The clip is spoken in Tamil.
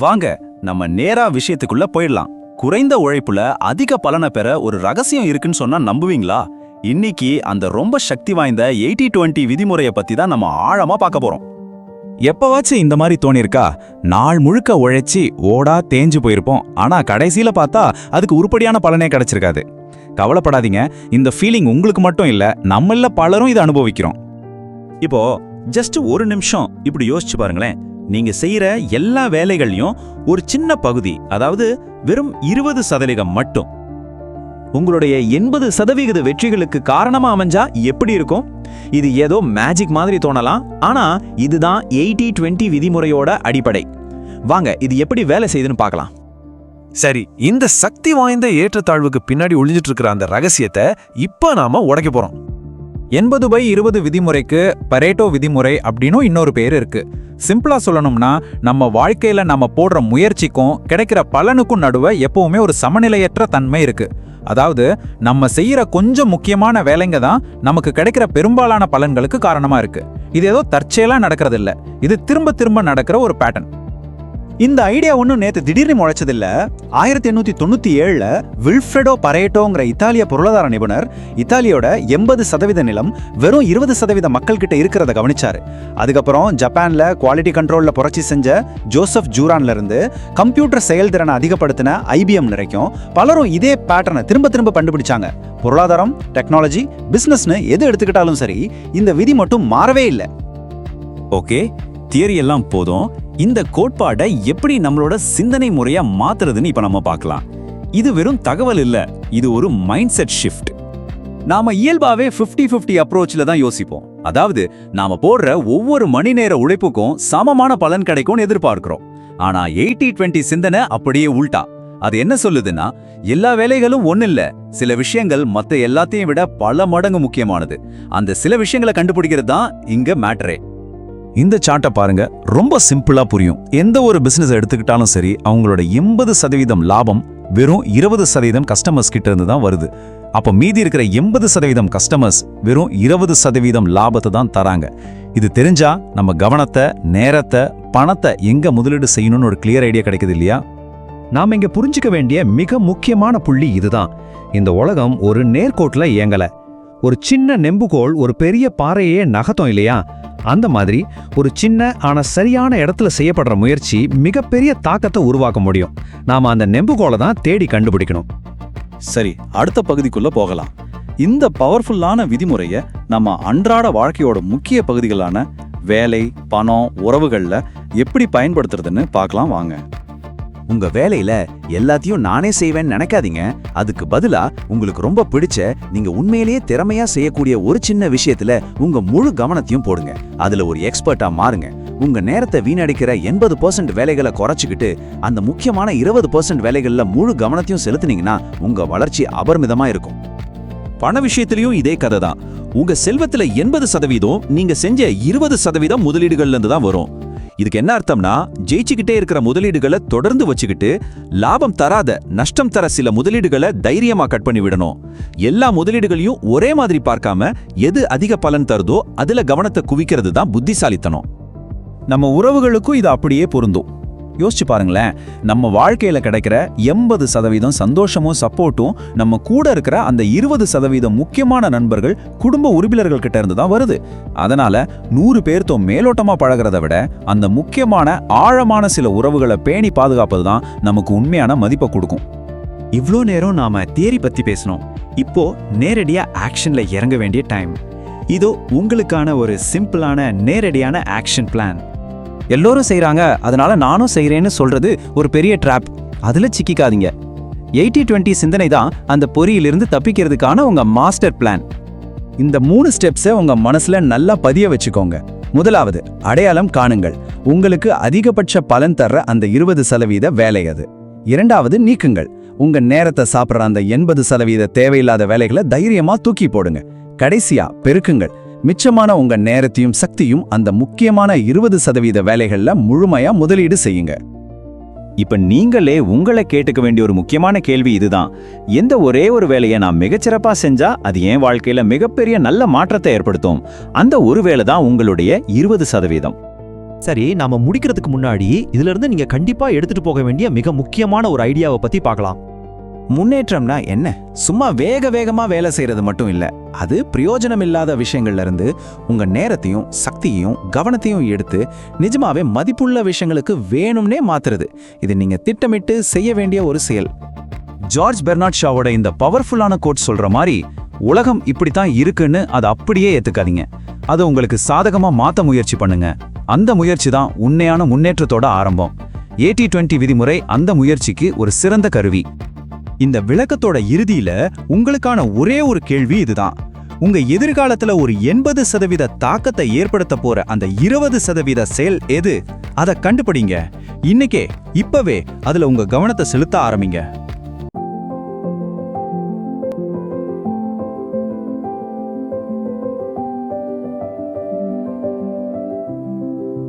வாங்க நம்ம நேரா விஷயத்துக்குள்ள போயிடலாம். குறைந்த உழைப்புல அதிக பலனை பெற ஒரு ரகசியம் இருக்குன்னு சொன்னா நம்புவீங்களா? இன்னைக்கு அந்த ரொம்ப சக்தி வாய்ந்த எயிட்டி டுவெண்ட்டி விதிமுறையை பத்தி தான் நம்ம ஆழமா பார்க்க போறோம். எப்பவாச்சும் இந்த மாதிரி தோணிருக்கா? நாள் முழுக்க உழைச்சி ஓடா தேஞ்சு போயிருப்போம். ஆனா கடைசியில பார்த்தா அதுக்கு உருப்படியான பலனே கிடைச்சிருக்காது. கவலைப்படாதீங்க. இந்த ஃபீலிங் உங்களுக்கு மட்டும் இல்ல நம்மள பலரும் இதை அனுபவிக்கிறோம். இப்போ ஜஸ்ட் ஒரு நிமிஷம் இப்படி யோசிச்சு பாருங்களேன். நீங்க செய்யற எல்லா வேலைகளையும் ஒரு சின்ன பகுதி அதாவது வெறும் இருபது சதவீதம் மட்டும். உங்களுடைய எண்பது சதவிகித வெற்றிகளுக்கு காரணமா அமைஞ்சா எப்படி இருக்கும்? இது ஏதோ மேஜிக் மாதிரி தோணலாம். ஆனா இதுதான் எயிட்டி டுவெண்ட்டி விதிமுறையோட அடிப்படை. வாங்க இது எப்படி வேலை செய்யுதுன்னு பார்க்கலாம். சரி இந்த சக்தி வாய்ந்த ஏற்றத்தாழ்வுக்கு பின்னாடி ஒளிஞ்சிட்டு இருக்கிற அந்த ரகசியத்தை இப்போ நாம உடைக்க போறோம். எண்பது பை இருபது விதிமுறைக்கு பரேட்டோ விதிமுறை அப்படின்னும் இன்னொரு பேர் இருக்கு. சிம்பிளா சொல்லணும்னா நம்ம வாழ்க்கையில நம்ம போடுற முயற்சிக்கும் கிடைக்கிற பலனுக்கும் நடுவே எப்பவுமே ஒரு சமநிலையற்ற தன்மை இருக்கு. அதாவது நம்ம செய்யற கொஞ்சம் முக்கியமான வேலைங்க தான் நமக்கு கிடைக்கிற பெரும்பாலான பலன்களுக்கு காரணமா இருக்கு. இது ஏதோ தற்செயலா நடக்கிறது இல்ல இது திரும்ப திரும்ப நடக்கிற ஒரு பேட்டர்ன் இந்த ஐடியா ஒன்றும் நேற்று திடீர்னு முளைச்சதில்ல. ஆயிரத்தி எண்ணூத்தி தொண்ணூத்தி ஏழுல வில்ஃப்ரெடோ பரேட்டோங்கிற இத்தாலிய பொருளாதார நிபுணர் இத்தாலியோட எண்பது சதவீத நிலம் வெறும் இருபது சதவீத மக்கள் கிட்ட இருக்கிறத கவனிச்சாரு. அதுக்கப்புறம் ஜப்பான்ல குவாலிட்டி கண்ட்ரோல்ல புரட்சி செஞ்ச ஜோசப் ஜூரான்ல இருந்து கம்ப்யூட்டர் செயல்திறனை அதிகப்படுத்தின ஐபிஎம் வரைக்கும் பலரும் இதே பேட்டர்னை திரும்ப திரும்ப கண்டுபிடிச்சாங்க. பொருளாதாரம் டெக்னாலஜி பிசினஸ்னு எது எடுத்துக்கிட்டாலும் சரி இந்த விதி மட்டும் மாறவே இல்லை. ஓகே தியரி எல்லாம் போதும். இந்த கோட்பாடை எப்படி நம்மளோட சிந்தனை முறையா மாத்துறதுன்னு இப்ப நம்ம பார்க்கலாம். இது வெறும் தகவல் இல்ல இது ஒரு மைண்ட் செட் ஷிஃப்ட் நாம இயல்பாவே 50 50 அப்ரோச்ல தான் யோசிப்போம். அதாவது நாம போடுற ஒவ்வொரு மணி நேர உழைப்புக்கும் சமமான பலன் கிடைக்கும்னு எதிர்பார்க்கிறோம். ஆனா எயிட்டி டுவெண்ட்டி சிந்தனை அப்படியே உள்டா அது என்ன சொல்லுதுன்னா எல்லா வேலைகளும் ஒண்ணில்ல சில விஷயங்கள் மற்ற எல்லாத்தையும் விட பல மடங்கு முக்கியமானது. அந்த சில விஷயங்களை கண்டுபிடிக்கிறது தான் இங்க மேட்டரே. இந்த சார்ட்டை பாருங்க ரொம்ப சிம்பிளா புரியும். எந்த ஒரு பிசினஸ் எடுத்துக்கிட்டாலும் சரி அவங்களோட எண்பது சதவீதம் லாபம் வெறும் இருபது சதவீதம் கஸ்டமர்ஸ் கிட்ட இருந்து தான் வருது. அப்போ மீதி இருக்கிற எண்பது சதவீதம் கஸ்டமர்ஸ் வெறும் இருபது சதவீதம் லாபத்தை தான் தராங்க. இது தெரிஞ்சா நம்ம கவனத்தை நேரத்தை பணத்தை எங்க முதலீடு செய்யணும்னு ஒரு கிளியர் ஐடியா கிடைக்குது இல்லையா? நாம இங்க புரிஞ்சுக்க வேண்டிய மிக முக்கியமான புள்ளி இதுதான். இந்த உலகம் ஒரு நேர்கோட்டில் இயங்கல. ஒரு சின்ன நெம்புகோல் ஒரு பெரிய பாறையே நகத்தம் இல்லையா? அந்த மாதிரி ஒரு சின்ன ஆனால் சரியான இடத்துல செய்யப்படுற முயற்சி மிகப்பெரிய தாக்கத்தை உருவாக்க முடியும். நாம் அந்த நெம்புகோலை தான் தேடி கண்டுபிடிக்கணும். சரி அடுத்த பகுதிக்குள்ளே போகலாம். இந்த பவர்ஃபுல்லான விதிமுறையை நம்ம அன்றாட வாழ்க்கையோட முக்கிய பகுதிகளான வேலை பணம் உறவுகளில் எப்படி பயன்படுத்துறதுன்னு பார்க்கலாம் வாங்க. உங்க வேலையில எல்லாத்தையும் நானே செய்வேன்னு நினைக்காதீங்க. அதுக்கு பதிலா உங்களுக்கு ரொம்ப பிடிச்ச நீங்க உண்மையிலேயே திறமையா செய்யக்கூடிய ஒரு சின்ன விஷயத்துல உங்க முழு கவனத்தையும் போடுங்க. அதுல ஒரு எக்ஸ்பர்ட்டா மாறுங்க. உங்க நேரத்தை வீணடிக்கிற எண்பது பர்சன்ட் வேலைகளை குறைச்சிக்கிட்டு அந்த முக்கியமான இருபது பர்சன்ட் வேலைகள்ல முழு கவனத்தையும் செலுத்துனீங்கன்னா உங்க வளர்ச்சி அபரிமிதமா இருக்கும். பண விஷயத்திலையும் இதே கதை தான். உங்க செல்வத்துல எண்பது சதவீதம் நீங்க செஞ்ச இருபது சதவீதம் முதலீடுகள்ல இருந்து தான் வரும். இதுக்கு என்ன அர்த்தம்னா ஜெயிச்சுக்கிட்டே இருக்கிற முதலீடுகளை தொடர்ந்து வச்சுக்கிட்டு லாபம் தராத நஷ்டம் தர சில முதலீடுகளை தைரியமா கட் பண்ணி விடணும். எல்லா முதலீடுகளையும் ஒரே மாதிரி பார்க்காம எது அதிக பலன் தருதோ அதுல கவனத்தை குவிக்கிறது தான் புத்திசாலித்தனம். நம்ம உறவுகளுக்கும் இது அப்படியே பொருந்தும். யோசிச்சு பாருங்களேன். நம்ம வாழ்க்கையில கிடைக்கிற எண்பது சதவீதம் சந்தோஷமும் சப்போர்ட்டும் நம்ம கூட இருக்கிற அந்த இருபது சதவீதம் முக்கியமான நண்பர்கள் குடும்ப உறுப்பினர்கள் கிட்ட இருந்து தான் வருது. அதனால நூறு பேர்த்தோ மேலோட்டமா பழகிறத விட அந்த முக்கியமான ஆழமான சில உறவுகளை பேணி பாதுகாப்பது தான் நமக்கு உண்மையான மதிப்பை கொடுக்கும். இவ்ளோ நேரம் நாம தியரி பத்தி பேசணும் இப்போ நேரடியா ஆக்ஷன்ல இறங்க வேண்டிய டைம். இதோ உங்களுக்கான ஒரு சிம்பிளான நேரடியான ஆக்ஷன் பிளான். எல்லோரும் செய்கிறாங்க அதனால நானும் செய்கிறேன்னு சொல்றது ஒரு பெரிய ட்ராப் அதுல சிக்கிக்காதீங்க. எயிட்டி டுவெண்ட்டி சிந்தனை தான் அந்த பொறியிலிருந்து தப்பிக்கிறதுக்கான உங்க மாஸ்டர் பிளான் இந்த மூணு ஸ்டெப்ஸை உங்க மனசுல நல்லா பதிய வச்சுக்கோங்க. முதலாவது அடையாளம் காணுங்கள். உங்களுக்கு அதிகபட்ச பலன் தர்ற அந்த இருபது சதவீத வேலை அது. இரண்டாவது நீக்குங்கள். உங்க நேரத்தை சாப்பிட்ற அந்த எண்பது சதவீத தேவையில்லாத வேலைகளை தைரியமா தூக்கி போடுங்க. கடைசியா பெருக்குங்கள். மிச்சமான உங்க நேரத்தையும் சக்தியும் அந்த முக்கியமான இருபது சதவீத வேலைகள்ல முழுமையா முதலீடு செய்யுங்க. இப்ப நீங்களே உங்களை கேட்டுக்க வேண்டிய ஒரு முக்கியமான கேள்வி இதுதான். எந்த ஒரே ஒரு வேலையை நான் மிகச்சிறப்பா செஞ்சா அது என் வாழ்க்கையில மிகப்பெரிய நல்ல மாற்றத்தை ஏற்படுத்தும். அந்த ஒரு வேலை தான் உங்களுடைய இருபது சதவீதம். சரி நாம முடிக்கிறதுக்கு முன்னாடி இதுல இருந்து நீங்க கண்டிப்பா எடுத்துட்டு போக வேண்டிய மிக முக்கியமான ஒரு ஐடியாவை பத்தி பார்க்கலாம். முன்னேற்றம்னா என்ன? சும்மா வேக வேகமா வேலை செய்யறது மட்டும் இல்ல. அது பிரயோஜனம் இல்லாத விஷயங்கள்ல இருந்து உங்க நேரத்தையும் சக்தியையும் கவனத்தையும் எடுத்து நிஜமாவே மதிப்புள்ள விஷயங்களுக்கு வேணும்னே மாத்துறது. இது நீங்க திட்டமிட்டு செய்ய வேண்டிய ஒரு செயல். ஜார்ஜ் பெர்னாட் ஷாவோட இந்த பவர்ஃபுல்லான கோட் சொல்ற மாதிரி உலகம் இப்படித்தான் இருக்குன்னு அதை அப்படியே ஏத்துக்காதீங்க. அதை உங்களுக்கு சாதகமா மாத்த முயற்சி பண்ணுங்க. அந்த முயற்சி தான் உண்மையான முன்னேற்றத்தோட ஆரம்பம். ஏடி டுவெண்ட்டி விதிமுறை அந்த முயற்சிக்கு ஒரு சிறந்த கருவி. இந்த விளக்கத்தோட இறுதியில உங்களுக்கான ஒரே ஒரு கேள்வி இதுதான். உங்க எதிர்காலத்துல ஒரு எண்பது சதவீத தாக்கத்தை ஏற்படுத்த போற அந்த இருபது சதவீத செயல் எது? அதை கண்டுபிடிங்க. இன்னைக்கே இப்பவே அதுல உங்க கவனத்தை செலுத்த ஆரம்பிங்க.